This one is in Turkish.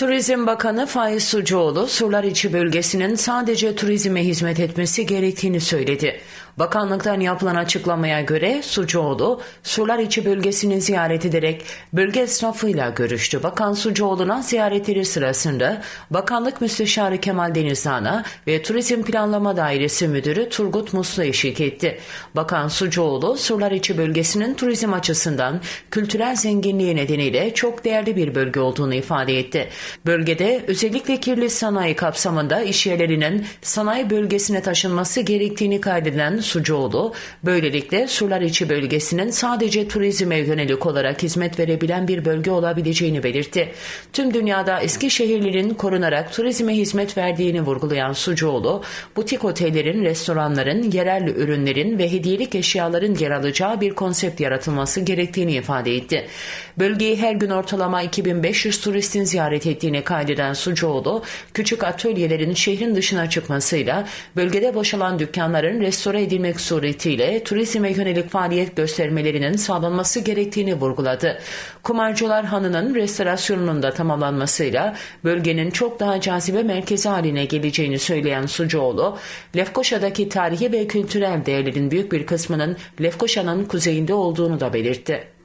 Turizm Bakanı Faiz Sucuoğlu, Surlar İçi bölgesinin sadece turizme hizmet etmesi gerektiğini söyledi. Bakanlıktan yapılan açıklamaya göre Sucuoğlu, Surlar İçi bölgesini ziyaret ederek bölge esnafıyla görüştü. Bakan Sucuoğlu'na ziyaretleri sırasında Bakanlık Müsteşarı Kemal Denizhan'a ve Turizm Planlama Dairesi Müdürü Turgut Muslu eşlik etti. Bakan Sucuoğlu, Surlar İçi bölgesinin turizm açısından kültürel zenginliği nedeniyle çok değerli bir bölge olduğunu ifade etti. Bölgede özellikle kirli sanayi kapsamında iş yerlerinin sanayi bölgesine taşınması gerektiğini kaydeden Sucuoğlu, böylelikle Surlar İçi bölgesinin sadece turizme yönelik olarak hizmet verebilen bir bölge olabileceğini belirtti. Tüm dünyada eski şehirlerin korunarak turizme hizmet verdiğini vurgulayan Sucuoğlu, butik otellerin, restoranların, yerel ürünlerin ve hediyelik eşyaların yer alacağı bir konsept yaratılması gerektiğini ifade etti. Bölgeyi her gün ortalama 2500 turistin ziyaret ettiğini kaydeden Sucuoğlu, küçük atölyelerin şehrin dışına çıkmasıyla bölgede boşalan dükkanların restore edilmek suretiyle turizme yönelik faaliyet göstermelerinin sağlanması gerektiğini vurguladı. Kumarcılar Hanı'nın restorasyonunun da tamamlanmasıyla bölgenin çok daha cazibe merkezi haline geleceğini söyleyen Sucuoğlu, Lefkoşa'daki tarihi ve kültürel değerlerin büyük bir kısmının Lefkoşa'nın kuzeyinde olduğunu da belirtti.